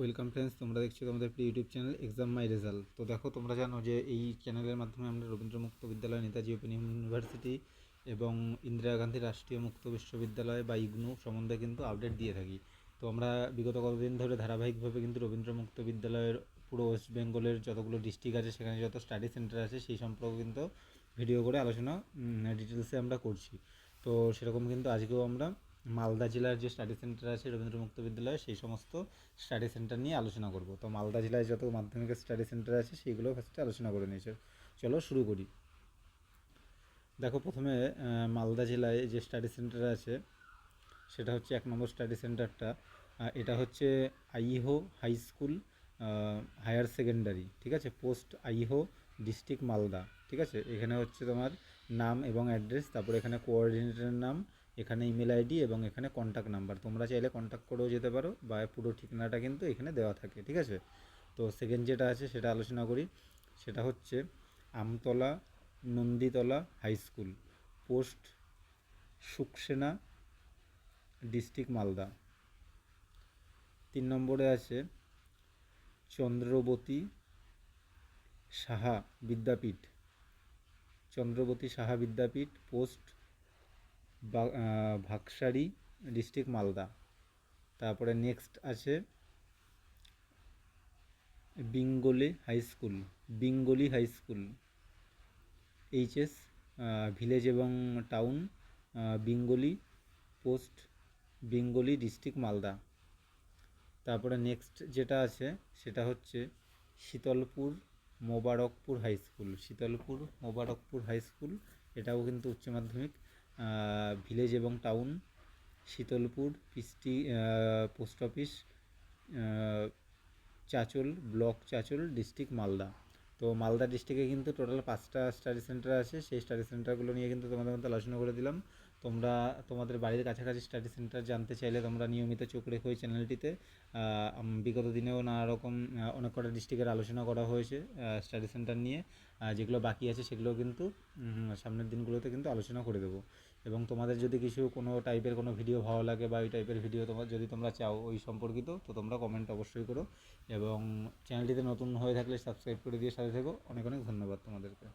Welcome friends তোমরা দেখছ তোমাদের প্রিয় YouTube channel exam my result তো দেখো, তোমরা জানো যে এই চ্যানেলের মাধ্যমে আমরা রবীন্দ্র মুক্ত বিদ্যালয়, নেতাজি ওপেন ইউনিভার্সিটি এবং ইন্দিরা গান্ধী রাষ্ট্রীয় মুক্ত বিশ্ববিদ্যালয় বা ইগনু সম্বন্ধে কিন্তু আপডেট দিয়ে থাকি। তো আমরা বিগত কতদিন ধরে ধারাবাহিকভাবে কিন্তু রবীন্দ্র মুক্ত বিদ্যালয়ের পুরো ওয়েস্ট বেঙ্গলের যতগুলো ডিস্ট্রিক্ট আছে, সেখানে যত স্টাডি সেন্টার আছে, সেই সম্পর্কে কিন্তু ভিডিও করে আলোচনা ডিটেলসে আমরা করছি। তো সেরকম কিন্তু আজকেও আমরা মালদা জেলার যে স্টাডি সেন্টার আছে রবীন্দ্র মুক্ত বিদ্যালয়, সেই সমস্ত স্টাডি সেন্টার নিয়ে আলোচনা করব। তো মালদা জেলায় যত মাধ্যমিক স্টাডি সেন্টার আছে সেইগুলো ফার্স্টে আলোচনা করে নিয়েছে। চলো শুরু করি। দেখো প্রথমে মালদা জেলায় যে স্টাডি সেন্টার আছে, সেটা হচ্ছে এক নম্বর স্টাডি সেন্টারটা এটা হচ্ছে Aiho high school higher secondary ঠিক আছে? পোস্ট আইহো ডিস্ট্রিক্ট মালদা, ঠিক আছে? এখানে হচ্ছে তোমার নাম এবং অ্যাড্রেস তারপরে এখানে কোঅর্ডিনেটরের নাম এখানে ইমেল আইডি এবং এখানে কন্ট্যাক্ট নাম্বার তোমরা চাইলে কন্ট্যাক্ট করেও যেতে পারো বা পুরো ঠিকানাটা কিন্তু এখানে দেওয়া থাকে, ঠিক আছে? তো সেকেন্ড যেটা আছে সেটা আলোচনা করি। সেটা হচ্ছে Amtala Nanditala high school post Suksena district Malda. তিন নম্বরে আছে চন্দ্রবতী সাহা বিদ্যাপীঠ। Chandrabati Saha Vidyapith post uh, district Malda. তারপরে নেক্সট আছে Bingali high school Bingali high school. HS village এবং town Bingali post Bengali district Malda. তারপরে নেক্সট যেটা আছে সেটা হচ্ছে Shitalpur Mobarakpur high school. Shitalpur Mobarakpur high school এটাও কিন্তু উচ্চ মাধ্যমিক। ভিলেজ এবং town Shitalpur, পিস্টি post office Chanchal block Chanchal district Malda. তো মালদা ডিস্ট্রিক্টে কিন্তু টোটাল পাঁচটা স্টাডি সেন্টার আছে। সেই স্টাডি সেন্টারগুলো নিয়ে কিন্তু তোমাদের মধ্যে আলোচনা করে দিলাম। তোমরা তোমাদের বাড়ির কাছাকাছি স্টাডি সেন্টার জানতে চাইলে তোমরা নিয়মিত চোখ রেখো ওই চ্যানেলটিতে বিগত দিনেও নানা রকম অনেক কটা ডিস্ট্রিক্টের আলোচনা করা হয়েছে স্টাডি সেন্টার নিয়ে। যেগুলো বাকি আছে সেগুলো কিন্তু সামনের দিনগুলোতে কিন্তু আলোচনা করে দেবো। এবং তোমাদের যদি কিছু কোনো টাইপের কোনো ভিডিও ভালো লাগে বা ওই টাইপের ভিডিও তোমার যদি তোমরা চাও ওই সম্পর্কিত, তো তোমরা কমেন্ট অবশ্যই করো। এবং চ্যানেলটিতে নতুন হয়ে থাকলে সাবস্ক্রাইব করে দিয়ে সাথে থেকো। অনেক অনেক ধন্যবাদ তোমাদেরকে।